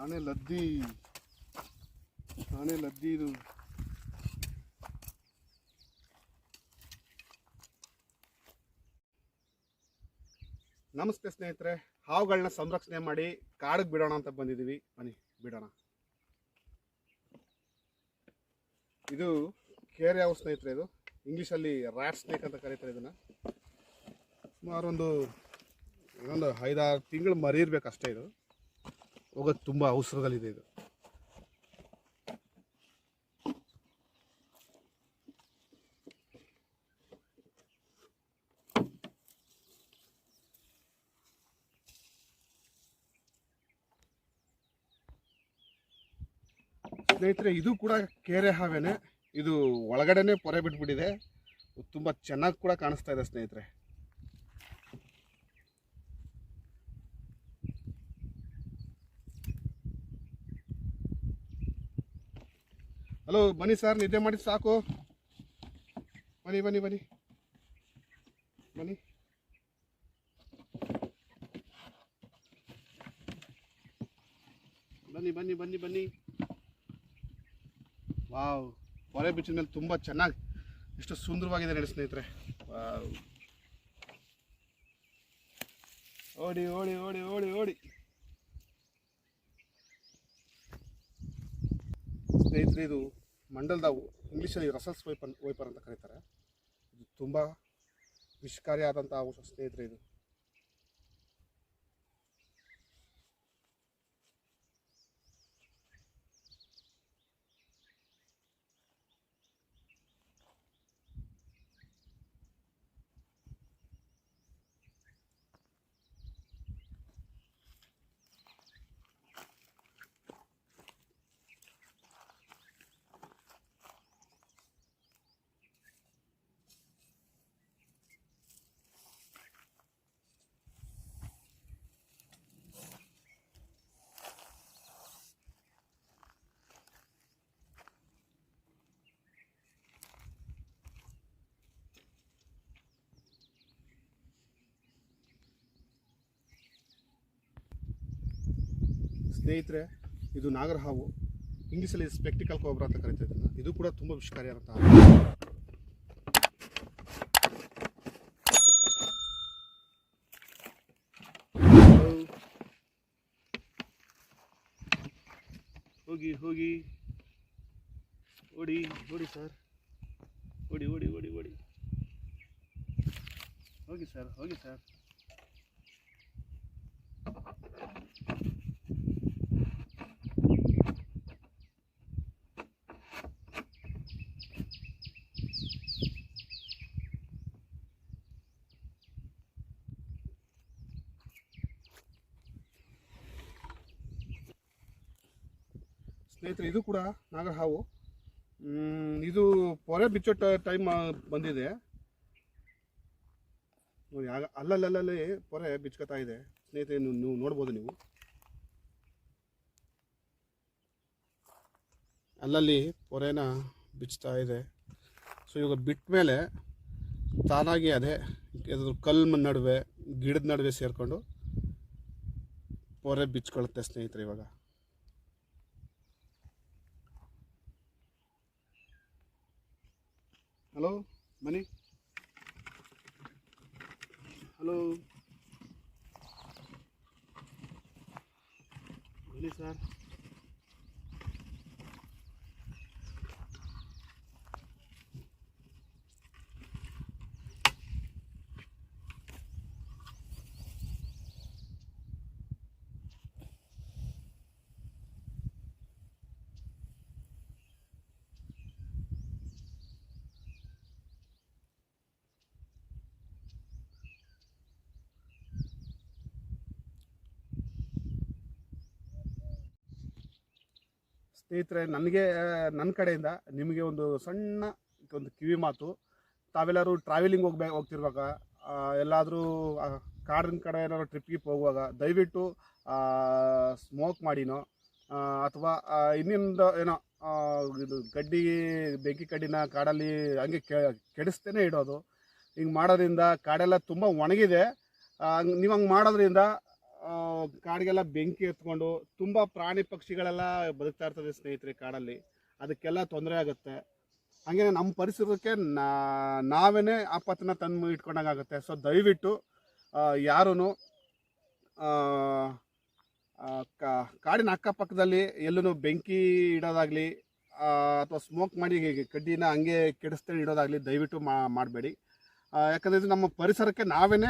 ಆನೆ ಲದ್ದಿ. ಆನೆ ಲದ್ದಿ ಇದು. ನಮಸ್ತೆ ಸ್ನೇಹಿತರೆ ಹಾವುಗಳನ್ನ ಸಂರಕ್ಷಣೆ ಮಾಡಿ ಕಾಡಿಗೆ ಬಿಡೋಣ ಅಂತ ಬಂದಿದ್ದೀವಿ. ಬನ್ನಿ, ಬಿಡೋಣ. ಇದು ಕೇರೆ ಹಾವು ಸ್ನೇಹಿತರೆ ಇದು. ಇಂಗ್ಲೀಷಲ್ಲಿ ರ್ಯಾಟ್ ಸ್ನೇಕ್ ಅಂತ ಕರೀತಾರೆ ಇದನ್ನು. ಸುಮಾರು ಒಂದು ಇನ್ನೊಂದು ಐದಾರು ತಿಂಗಳು ಮರಿ ಇರ್ಬೇಕು ಇದು. ಹೋಗೋದು ತುಂಬ ಅವಸರದಲ್ಲಿದೆ ಇದು. ಸ್ನೇಹಿತರೆ, ಇದು ಕೂಡ ಕೆರೆ ಹಾವೇನೆ. ಇದು ಒಳಗಡೆನೆ ಪೊರೆ ಬಿಟ್ಬಿಟ್ಟಿದೆ. ತುಂಬ ಚೆನ್ನಾಗಿ ಕೂಡ ಕಾಣಿಸ್ತಾ ಇದೆ ಸ್ನೇಹಿತರೆ. ಹಲೋ, ಬನ್ನಿ ಸರ್, ನಿದ್ದೆ ಮಾಡಿ ಸಾಕು. ಬನ್ನಿ ಬನ್ನಿ ಬನ್ನಿ. ಬನ್ನಿ. ಬನ್ನಿ ಬನ್ನಿ ಬನ್ನಿ ಬನ್ನಿ. ವಾವ್ ಹೊರೆ ಬೀಚಿನಲ್ಲಿ ತುಂಬ ಚೆನ್ನಾಗಿ, ಎಷ್ಟು ಸುಂದರವಾಗಿದೆ ನೋಡಿ ಸ್ನೇಹಿತರೆ. ಓಡಿ ಓಡಿ ಓಡಿ ಓಡಿ ಓಡಿ. ಸ್ನೇಹಿತರೆ, ಇದು ಮಂಡಲ್ದಾವು ಇಂಗ್ಲೀಷಲ್ಲಿ ರಸಲ್ಸ್ ವೈಪರ್ ವೈಪರ್ ಅಂತ ಕರೀತಾರೆ. ಇದು ತುಂಬ ವಿಷಕಾರಿಯಾದಂಥ ಔಷಧ ಸ್ನೇಹಿತರೆ ಇದು. ಸ್ನೇಹಿತರೆ, ಇದು ನಾಗರ ಹಾವು ಇಂಗ್ಲೀಷಲ್ಲಿ ಸ್ಪೆಕ್ಟಿಕಲ್ ಕೋಬ್ರಾ ಅಂತ ಕರಿತಾ ಇದು ಕೂಡ ತುಂಬ ವಿಷಕಾರಿ ಅಂತ ಹೋಗಿ ಹೋಗಿ. ಓಡಿ ಓಡಿ ಸರ್ ಓಡಿ ಓಡಿ ಓಡಿ ಓಡಿ. ಹೋಗಿ ಸರ್ ಹೋಗಿ ಸರ್ ಸ್ನೇಹಿತರೆ, ಇದು ಕೂಡ ನಾಗರ ಹಾವು. ಇದು ಪೊರೆ ಬಿಚ್ಚೋ ಟೈಮ್ ಬಂದಿದೆ. ನೋಡಿ, ಆಗ ಅಲ್ಲಲ್ಲಲ್ಲಿ ಪೊರೆ ಬಿಚ್ಕೋತಾ ಇದೆ. ಸ್ನೇಹಿತರೆ ನೀವು ನೋಡ್ಬೋದು ನೀವು. ಅಲ್ಲಲ್ಲಿ ಪೊರೆನ ಬಿಚ್ತಾ ಇದೆ. ಸೊ ಇವಾಗ ಬಿಟ್ಟ ಮೇಲೆ ತಾನಾಗಿ ಅದೇ ಅದ್ರ ಕಲ್ಲು ನಡುವೆ, ಗಿಡದ ನಡುವೆ ಸೇರಿಕೊಂಡು ಪೊರೆ ಬಿಚ್ಕೊಳುತ್ತೆ ಸ್ನೇಹಿತರೆ ಇವಾಗ. ಹಲೋ ಬನ್ನಿ ಹಲೋ ಬನ್ನಿ ಸರ್ ಸ್ನೇಹಿತರೆ, ನನಗೆ ನನ್ನ ಕಡೆಯಿಂದ ನಿಮಗೆ ಒಂದು ಸಣ್ಣ ಒಂದು ಕಿವಿ ಮಾತು. ತಾವೆಲ್ಲರೂ ಟ್ರಾವೆಲಿಂಗ್ ಹೋಗ್ಬೇ, ಹೋಗ್ತಿರುವಾಗ ಎಲ್ಲಾದರೂ ಕಾಡಿನ ಕಡೆ ಏನಾದ್ರು ಟ್ರಿಪ್ಗೆ ಹೋಗುವಾಗ ದಯವಿಟ್ಟು ಸ್ಮೋಕ್ ಮಾಡಿನೋ ಅಥವಾ ಇನ್ನೊಂದು ಏನೋ ಇದು ಗಡ್ಡಿ, ಬೆಂಕಿ ಕಡ್ಡಿನ ಕಾಡಲ್ಲಿ ಹಂಗೆ ಕೆಡಿಸ್ತೇನೆ ಇಡೋದು. ಹಿಂಗೆ ಮಾಡೋದ್ರಿಂದ ಕಾಡೆಲ್ಲ ತುಂಬ ಒಣಗಿದೆ. ನೀವು ಹಂಗೆ ಮಾಡೋದ್ರಿಂದ ಕಾಡಿಗೆಲ್ಲ ಬೆಂಕಿ ಎತ್ಕೊಂಡು ತುಂಬ ಪ್ರಾಣಿ ಪಕ್ಷಿಗಳೆಲ್ಲ ಬದುಕ್ತಾ ಇರ್ತದೆ ಸ್ನೇಹಿತರೆ ಕಾಡಲ್ಲಿ. ಅದಕ್ಕೆಲ್ಲ ತೊಂದರೆ ಆಗುತ್ತೆ. ಹಾಗೇನೆ ನಮ್ಮ ಪರಿಸರಕ್ಕೆ ನಾ- ನಾವೇನೇ ಆಪತ್ತನ್ನ ತಂದು ಇಟ್ಕೊಂಡಂಗಾಗುತ್ತೆ. ಸೊ, ದಯವಿಟ್ಟು ಯಾರೂ ಕಾಡಿನ ಅಕ್ಕಪಕ್ಕದಲ್ಲಿ ಎಲ್ಲೂ ಬೆಂಕಿ ಇಡೋದಾಗಲಿ ಅಥವಾ ಸ್ಮೋಕ್ ಮಾಡಿ ಕಡ್ಡಿನ ಹಂಗೆ ಕೆಡಿಸ್ತೇನೆ ಇಡೋದಾಗಲಿ ದಯವಿಟ್ಟು ಮಾಡಬೇಡಿ. ಯಾಕಂದರೆ ನಮ್ಮ ಪರಿಸರಕ್ಕೆ ನಾವೇನೇ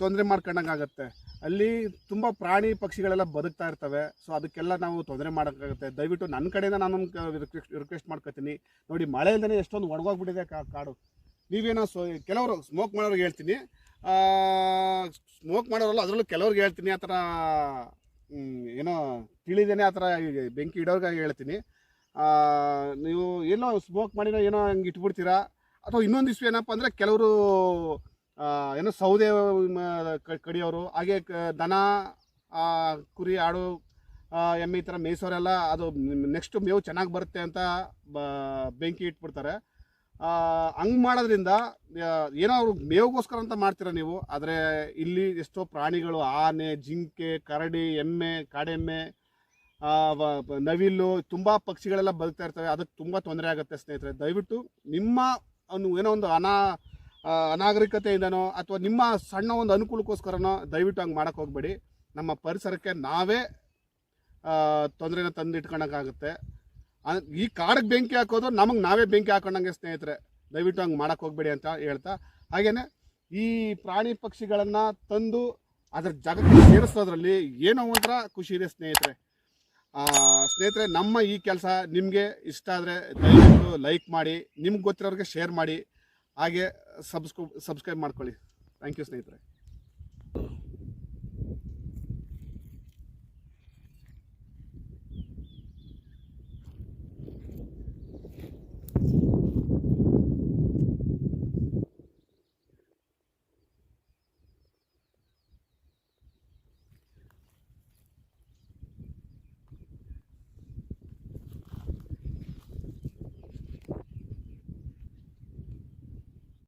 ತೊಂದರೆ ಮಾಡ್ಕೊಂಡಂಗಾಗತ್ತೆ ಅಲ್ಲಿ ತುಂಬ ಪ್ರಾಣಿ ಪಕ್ಷಿಗಳೆಲ್ಲ ಬದುಕ್ತಾ ಇರ್ತವೆ. ಸೊ ಅದಕ್ಕೆಲ್ಲ ನಾವು ತೊಂದರೆ ಮಾಡೋಕ್ಕಾಗುತ್ತೆ. ದಯವಿಟ್ಟು ನನ್ನ ಕಡೆಯಿಂದ ನಾನು ರಿಕ್ವೆಸ್ಟ್ ಮಾಡ್ಕೊತೀನಿ. ನೋಡಿ ಮಳೆಯಿಂದನೇ ಎಷ್ಟೊಂದು ಒಣಗೋಗ್ಬಿಟ್ಟಿದೆ ಕಾಡು. ನೀವೇನೋ ಸೊ, ಕೆಲವರು ಸ್ಮೋಕ್ ಮಾಡೋರಿಗೆ ಹೇಳ್ತೀನಿ. ಸ್ಮೋಕ್ ಮಾಡೋರಲ್ಲ ಅದರಲ್ಲೂ ಕೆಲವ್ರಿಗೆ ಹೇಳ್ತೀನಿ. ಆ ಥರ ಏನೋ ತಿಳಿದೇನೆ ಆ ಥರ ಬೆಂಕಿ ಇಡೋರ್ಗೆ ಹೇಳ್ತೀನಿ. ನೀವು ಏನೋ ಸ್ಮೋಕ್ ಮಾಡಿನೋ ಏನೋ ಹಂಗೆ ಇಟ್ಬಿಡ್ತೀರಾ? ಅಥವಾ ಇನ್ನೊಂದು ಇಶ್ಯೂ ಏನಪ್ಪ ಅಂದರೆ ಕೆಲವರು ಏನೋ ಸೌದೆ ಕಡಿಯೋರು, ಹಾಗೆ ದನ ಕುರಿ, ಆಡು ಎಮ್ಮೆ ಈ ಥರ ಮೇಯಿಸೋರೆಲ್ಲ ಅದು ನೆಕ್ಸ್ಟ್ ಮೇವು ಚೆನ್ನಾಗಿ ಬರುತ್ತೆ ಅಂತ ಬ- ಬೆಂಕಿ ಇಟ್ಬಿಡ್ತಾರೆ. ಹಂಗೆ ಮಾಡೋದ್ರಿಂದ ಏನೋ ಅವ್ರು ಮೇವಿಗೋಸ್ಕರ ಅಂತ ಮಾಡ್ತೀರ ನೀವು, ಆದರೆ ಇಲ್ಲಿ ಎಷ್ಟೋ ಪ್ರಾಣಿಗಳು, ಆನೆ, ಜಿಂಕೆ, ಕರಡಿ, ಎಮ್ಮೆ, ಕಾಡೆಮ್ಮೆ ನವಿಲು, ತುಂಬ ಪಕ್ಷಿಗಳೆಲ್ಲ ಬದುಕ್ತಾ ಇರ್ತವೆ, ಅದಕ್ಕೆ ತುಂಬ ತೊಂದರೆ ಆಗುತ್ತೆ ಸ್ನೇಹಿತರೆ. ದಯವಿಟ್ಟು ನಿಮ್ಮ ಏನೋ ಒಂದು ಅನಾ ಅನಾಗರಿಕತೆಯಿಂದನೋ ಅಥವಾ ನಿಮ್ಮ ಸಣ್ಣ ಒಂದು ಅನುಕೂಲಕ್ಕೋಸ್ಕರನೋ ದಯವಿಟ್ಟು ಹಂಗೆ ಮಾಡೋಕೆ ಹೋಗಬೇಡಿ. ನಮ್ಮ ಪರಿಸರಕ್ಕೆ ನಾವೇ ತೊಂದರೆನ ತಂದು ಇಟ್ಕೊಳಕ್ಕಾಗುತ್ತೆ ಈ ಕಾಡಿಗೆ ಬೆಂಕಿ ಹಾಕೋದು ನಮಗೆ ನಾವೇ ಬೆಂಕಿ ಹಾಕೊಂಡಂಗೆ ಸ್ನೇಹಿತರೆ, ದಯವಿಟ್ಟು ಹಂಗೆ ಮಾಡೋಕೆ ಹೋಗಬೇಡಿ ಅಂತ ಹೇಳ್ತಾ ಹಾಗೆಯೇ ಈ ಪ್ರಾಣಿ ಪಕ್ಷಿಗಳನ್ನು ತಂದು ಅದರ ಜಾಗಕ್ಕೆ ಸೇರಿಸೋದ್ರಲ್ಲಿ ಏನೋ ಒಂಥರ ಖುಷಿ ಇದೆ ಸ್ನೇಹಿತರೆ. ಸ್ನೇಹಿತರೆ, ನಮ್ಮ ಈ ಕೆಲಸ ನಿಮಗೆ ಇಷ್ಟ ಆದರೆ ದಯವಿಟ್ಟು ಲೈಕ್ ಮಾಡಿ, ನಿಮ್ಗೆ ಗೊತ್ತಿರೋರಿಗೆ ಶೇರ್ ಮಾಡಿ. ಹಾಗೆ ಸಬ್ಸ್ಕ್ರೈಬ್ ಸಬ್ಸ್ಕ್ರೈಬ್ ಮಾಡ್ಕೊಳ್ಳಿ ಥ್ಯಾಂಕ್ ಯು ಸ್ನೇಹಿತರೆ